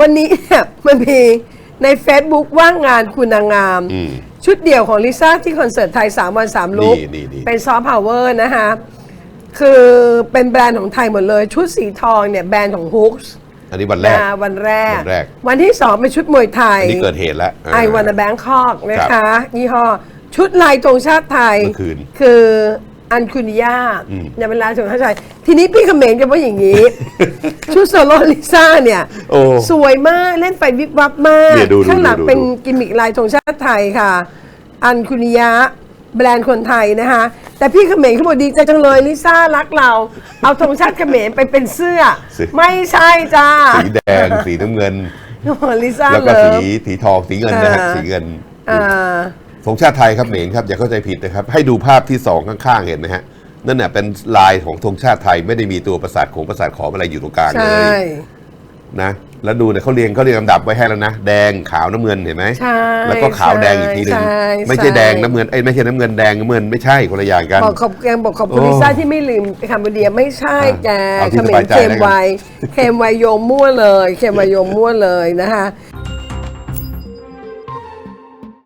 วันนี้เนี่ยมันมีใน Facebook ว่างงานคุณนางงาม อืม ชุดเดี่ยวของลิซ่าที่คอนเสิร์ตไทย 3 วัน 3 ลุก นี่นี่นี่ เป็นซอฟต์พาวเวอร์นะคะคือเป็นแบรนด์ของไทยหมดเลย ชุดสีทองเนี่ยแบรนด์ของฮุกส์อันนี้วันแรกวันแรก วันแรก วันที่สองเป็นชุดมวยไทย อันนี้เกิดเหตุแล้วไอวันแบงคอกนะครัคะ บยี่ห้อ ชุดลายธงชาติไทย เมื่อคืน คือ อันคุนิยาอืมอย่าเป็นลายธงชาติไทยทีนี้พี่เขมรจะว่าอย่างนี้ ชุดโซโลลิซ่าเนี่ย โอ้สวยมากเล่นไฟวิบวับมาก เนี่ยดูดูข้างหลังดูดู เป็นกิมมิกลายธงชาติไทยค่ะ อันคุนิยะแบรนด์คนไทยนะคะ แต่พี่เขมรเขาบอกดีใจจังเลยลิซ่ารักเรา เอาธงชาติเขมรไปเป็นเสื้อไม่ใช่จ้าสีแดง สีน้ำเงินลิซ่าแล้วก็เลิสีฟสีทองสีเงินนะฮะอ่า สีเงิน อ่า ธงชาติไทยครับเหนงครับอย่าเข้าใจผิดนะครับ ให้ดูภาพที่สองข้างๆเห็นไหมฮะนั่นน่ะเป็นลายของธงชาติไทยไม่ได้มีตัวประสาทของประสาทขอมอะไรอยู่ตรงกลางใชเล่ยนะ แล้วดูเนี่ยเขาเรียงเขาเรียงลำดับไว้ให้แล้วนะแดงขาวน้ำเงินเห็นไหมใช่แล้วก็ขาวแดงอีกทีหนึ่งใช่ไม่ใช่แดงน้ำเงินเอ้ยไม่ใช่น้ำเงินแดงน้ำเงินไม่ใช่คนละอย่างกัน บอกขอบยังบอกขอบคุณโอ้ลิซ่าที่ไม่ลืมคัมบูเดียไม่ใช่แกเอาที่เขมสบารยใจเคมแล้วกัน ไวเคมไวโยมมั่วเลย เคมไวโยมมั่วเลยนะคะ